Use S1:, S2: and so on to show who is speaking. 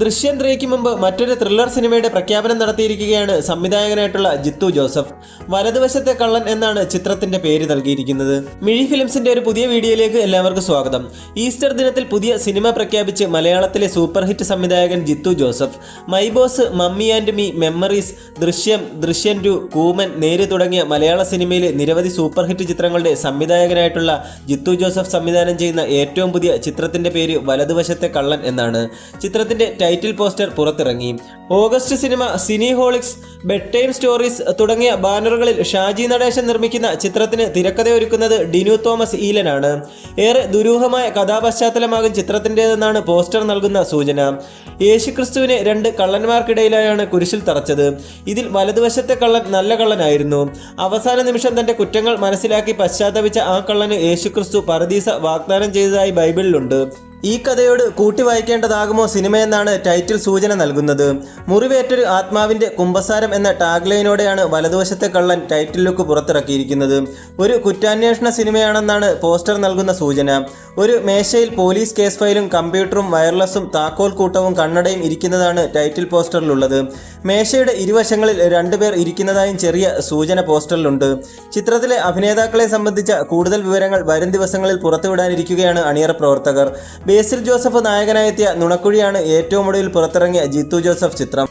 S1: ദൃശ്യം ത്രീക്ക് മുമ്പ് മറ്റൊരു ത്രില്ലർ സിനിമയുടെ പ്രഖ്യാപനം നടത്തിയിരിക്കുകയാണ് സംവിധായകനായിട്ടുള്ള ജിത്തു ജോസഫ്. വലതുവശത്തെ കള്ളൻ എന്നാണ് ചിത്രത്തിന്റെ പേര് നൽകിയിരിക്കുന്നത്. മിഴി ഫിലിംസിന്റെ ഒരു പുതിയ വീഡിയോയിലേക്ക് എല്ലാവർക്കും സ്വാഗതം. ഈസ്റ്റർ ദിനത്തിൽ പുതിയ സിനിമ പ്രഖ്യാപിച്ച് മലയാളത്തിലെ സൂപ്പർ ഹിറ്റ് സംവിധായകൻ Jeethu Joseph my boss mummy and me memories Drishyam ദൃശ്യൻ to കൂമൻ നേര് തുടങ്ങിയ മലയാള സിനിമയിലെ നിരവധി സൂപ്പർ ഹിറ്റ് ചിത്രങ്ങളുടെ സംവിധായകനായിട്ടുള്ള ജിത്തു ജോസഫ് സംവിധാനം ചെയ്യുന്ന ഏറ്റവും പുതിയ ചിത്രത്തിന്റെ പേര് വലതുവശത്തെ കള്ളൻ എന്നാണ്. ചിത്രത്തിന്റെ ടൈറ്റിൽ പോസ്റ്റർ പുറത്തിറങ്ങി. August cinema cineholics bedtime stories തുടങ്ങിയ ബാനറുകളിൽ ഷാജി നടേശൻ നിർമ്മിക്കുന്ന ചിത്രത്തിന് തിരക്കഥയൊരുക്കുന്നത് ഡിനു തോമസ് ഈലനാണ്. ഏറെ ദുരൂഹമായ കഥാപശ്ചാത്തലമാകും ചിത്രത്തിന്റെതെന്നാണ് പോസ്റ്റർ നൽകുന്ന സൂചന. യേശുക്രിസ്തുവിനെ രണ്ട് കള്ളന്മാർക്കിടയിലായാണ് കുരിശിൽ തറച്ചത്. ഇതിൽ വലതുവശത്തെ കള്ളൻ നല്ല കള്ളനായിരുന്നു. അവസാന നിമിഷം തന്റെ കുറ്റങ്ങൾ മനസ്സിലാക്കി പശ്ചാത്തപിച്ച ആ കള്ളന് യേശുക്രിസ്തു പരദീസ വാഗ്ദാനം ചെയ്തതായി ബൈബിളിലുണ്ട്. ഈ കഥയോട് കൂട്ടി വായിക്കേണ്ടതാകുമോ സിനിമയെന്നാണ് ടൈറ്റിൽ സൂചന നൽകുന്നത്. മുറിവേറ്റൊരു ആത്മാവിന്റെ കുംഭസാരം എന്ന ടാഗ്ലൈനോടെയാണ് വലതുവശത്തെ കള്ളൻ ടൈറ്റിൽ ലുക്ക് പുറത്തിറക്കിയിരിക്കുന്നത്. ഒരു കുറ്റാന്വേഷണ സിനിമയാണെന്നാണ് പോസ്റ്റർ നൽകുന്ന സൂചന. ഒരു മേശയിൽ പോലീസ് കേസ് ഫയലും കമ്പ്യൂട്ടറും വയർലെസ്സും താക്കോൽ കൂട്ടവും കണ്ണടയും ഇരിക്കുന്നതാണ് ടൈറ്റിൽ പോസ്റ്ററിലുള്ളത്. മേശയുടെ ഇരുവശങ്ങളിൽ രണ്ടുപേർ ഇരിക്കുന്നതായും ചെറിയ സൂചന പോസ്റ്ററിലുണ്ട്. ചിത്രത്തിലെ അഭിനേതാക്കളെ സംബന്ധിച്ച കൂടുതൽ വിവരങ്ങൾ വരും ദിവസങ്ങളിൽ പുറത്തുവിടാനിരിക്കുകയാണ് അണിയറ പ്രവർത്തകർ. ബേസിൽ ജോസഫ് നായകനായെത്തിയ നുണക്കുഴിയാണ് ഏറ്റവും ഒടുവിൽ പുറത്തിറങ്ങിയ ജിത്തു ജോസഫ് ചിത്രം.